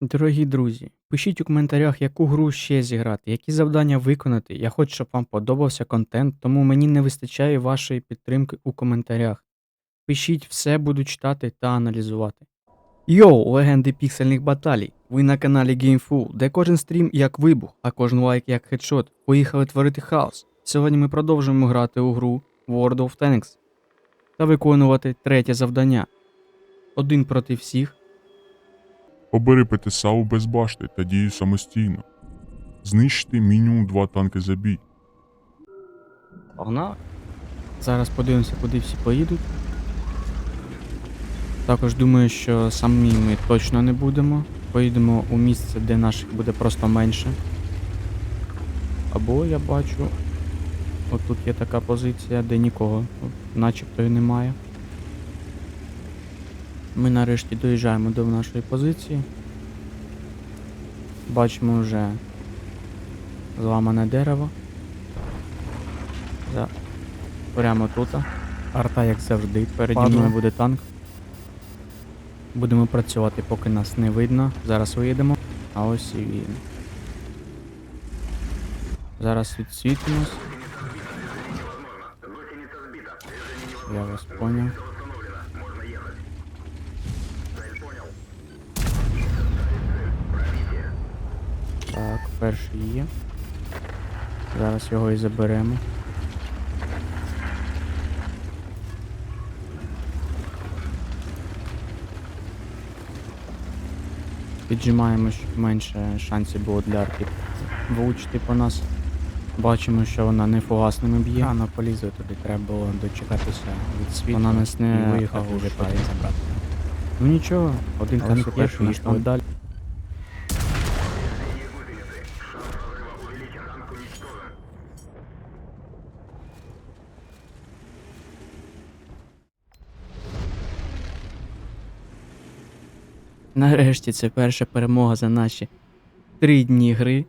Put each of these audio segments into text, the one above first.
Дорогі друзі, пишіть у коментарях, яку гру ще зіграти, які завдання виконати. Я хочу, щоб вам подобався контент, тому мені не вистачає вашої підтримки у коментарях. Пишіть, все буду читати та аналізувати. Йоу, легенди піксельних баталій! Ви на каналі GameFull, де кожен стрім як вибух, а кожен лайк як хедшот. Поїхали творити хаос. Сьогодні ми продовжуємо грати у гру World of Tanks та виконувати третє завдання. Один проти всіх. Обери ПТСАУ без башти та дію самостійно. Знищити мінімум два танки за бій. Погнали. Зараз подивимося, куди всі поїдуть. Також думаю, що самі ми точно не будемо. Поїдемо у місце, де наших буде просто менше. Або я бачу, отут є така позиція, де нікого начебто і немає. Ми нарешті доїжджаємо до нашої позиції. Бачимо вже зламане дерево. За... Прямо тут. Арта, як завжди, переді мною буде танк. Будемо працювати, поки нас не видно. Зараз виїдемо. А ось і він. Зараз відсвітимось. Я вас поняв. Перший є. Зараз його і заберемо. Піджимаємо, щоб менше шансів було для арки влучити по нас. Бачимо, що вона не фугасними б'є. Рано полізли туди, треба було дочекатися від світла. Вона нас не і виїхати вже забрати. Ну нічого, один є, перший там. далі. Нарешті це перша перемога за наші три дні гри.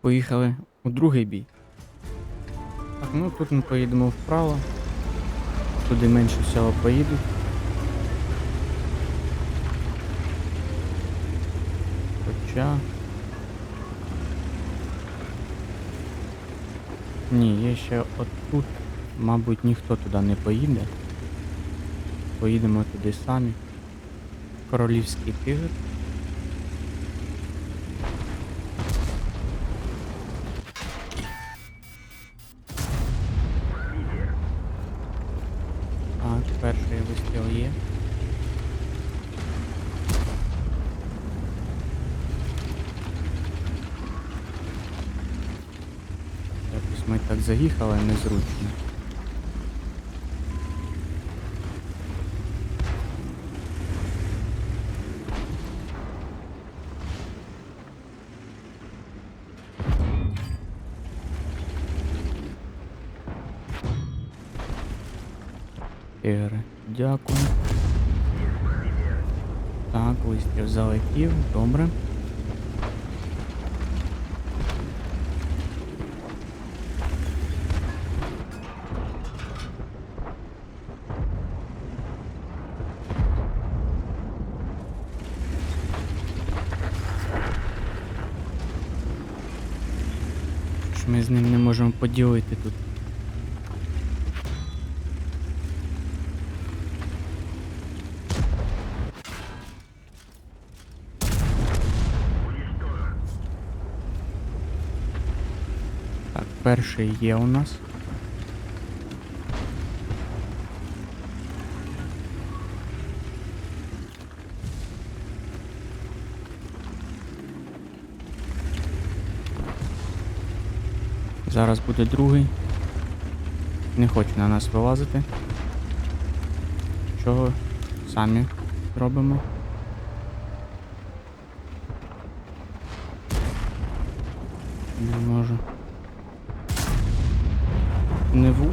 Поїхали у другий бій. Так, ну тут ми поїдемо вправо. Туди менше всього поїдуть. Хоча. Ні, є ще отут. Мабуть, ніхто туди не поїде. Поїдемо туди самі. Королівський тигр. Так, перший вистріл є. Якось ми так заїхали незручно. Ігри, дякую. Так, вистріл залетів, добре. Ми з ним не можемо поділити тут. Перший є у нас. Зараз буде другий. Не хоче на нас вилазити. Чого самі робимо? Не можу. Не ву.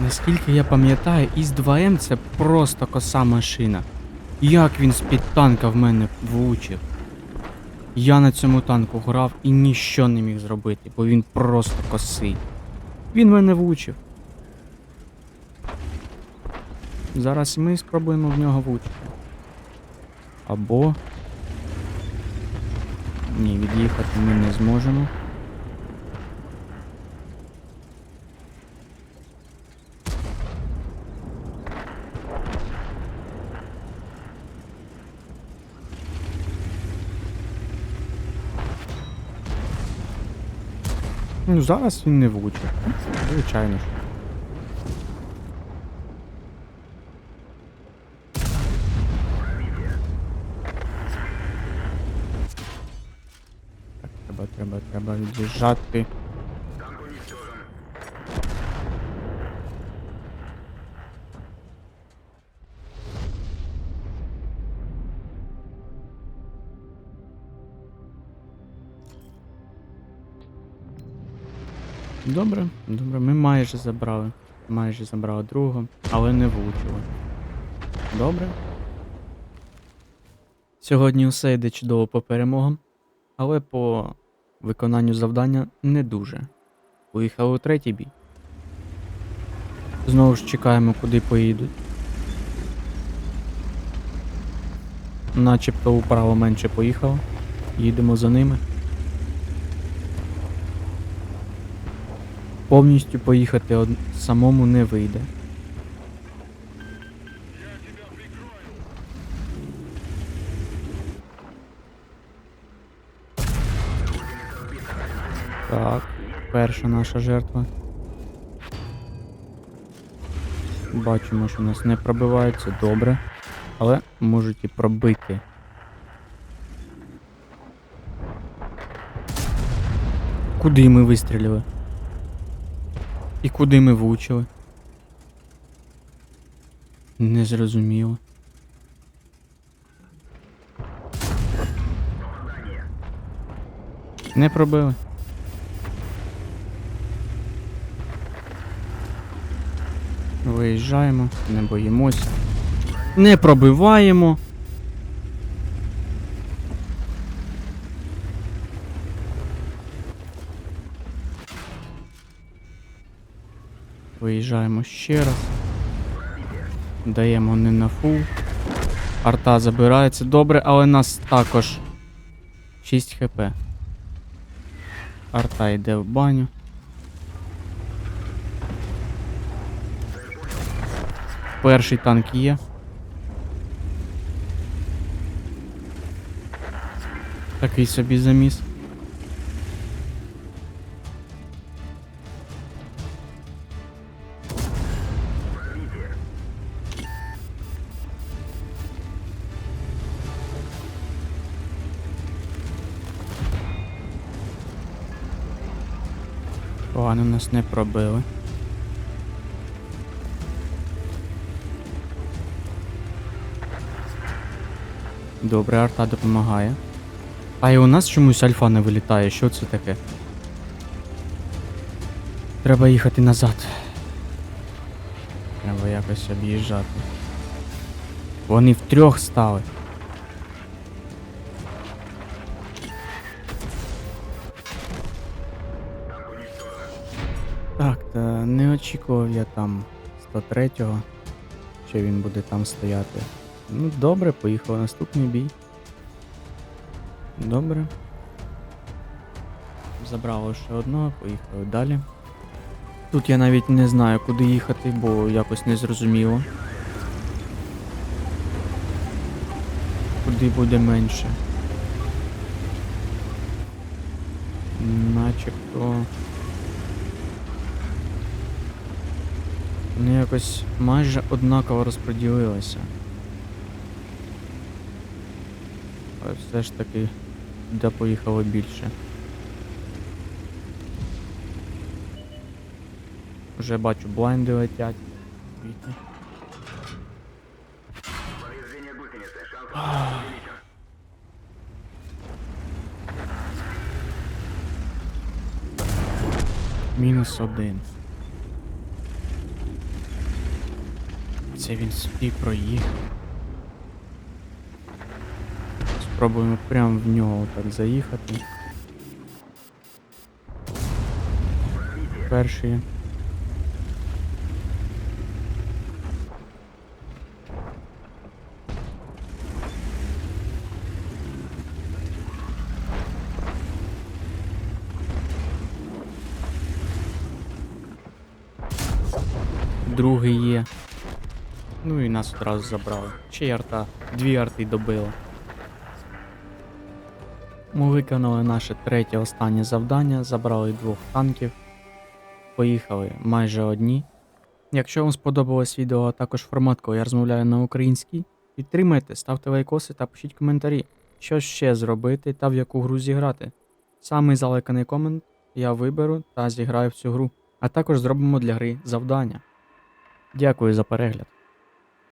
Наскільки я пам'ятаю, із 2М це просто коса машина. Як він з-під танка в мене влучив? Я на цьому танку грав і ніщо не міг зробити, бо він просто косий. Він мене влучив. Зараз ми спробуємо в нього влучити. Або. Ні, від'їхати ми не зможемо. Ну, зараз він не влучив. Звичайно ж. Так, треба, треба, треба. Добре, добре, ми майже забрали. Майже забрали другого, але не влучили. Добре. Сьогодні усе йде чудово по перемогам, але по виконанню завдання не дуже. Поїхали у третій бій. Знову ж чекаємо, куди поїдуть. Начебто управо менше поїхало. Їдемо за ними. Повністю поїхати самому не вийде. Так, перша наша жертва. Бачимо, що нас не пробивається, добре. Але можуть і пробити. Куди ми вистрілили? І куди ми влучили? Незрозуміло. Не пробили. Виїжджаємо, не боїмося. Не пробиваємо. Виїжджаємо ще раз. Даємо не на фул. Арта забирається добре, але нас також 6 хп. Арта йде в баню. Перший танк є. Такий собі заміс. Погано нас не пробили. Добре, арта допомагає. А і у нас чомусь альфа не вилітає. Що це таке? Треба їхати назад. Треба якось об'їжджати. Вони втрьох стали. Так, та не очікував я там 103-го, що він буде там стояти. Ну, добре, поїхав наступний бій. Добре. Забрало ще одного, поїхали далі. Тут я навіть не знаю, куди їхати, бо якось не зрозуміло. Куди буде менше. Начебто. Вони якось майже однаково розподілилися. Але все ж таки, де поїхало більше. Вже бачу блайнди летять. Мінус один. Це він собі проїхав. Спробуємо прямо в нього так заїхати. Перший. Другий є. Ну і нас одразу забрали. Ще й арта. Дві арти добили. Ми виконали наше третє останнє завдання, забрали двох танків. Поїхали майже одні. Якщо вам сподобалось відео, а також формат, коли я розмовляю на українській, підтримайте, ставте лайкоси та пишіть коментарі, що ще зробити та в яку гру зіграти. Самий залайканий комент я виберу та зіграю в цю гру, а також зробимо для гри завдання. Дякую за перегляд.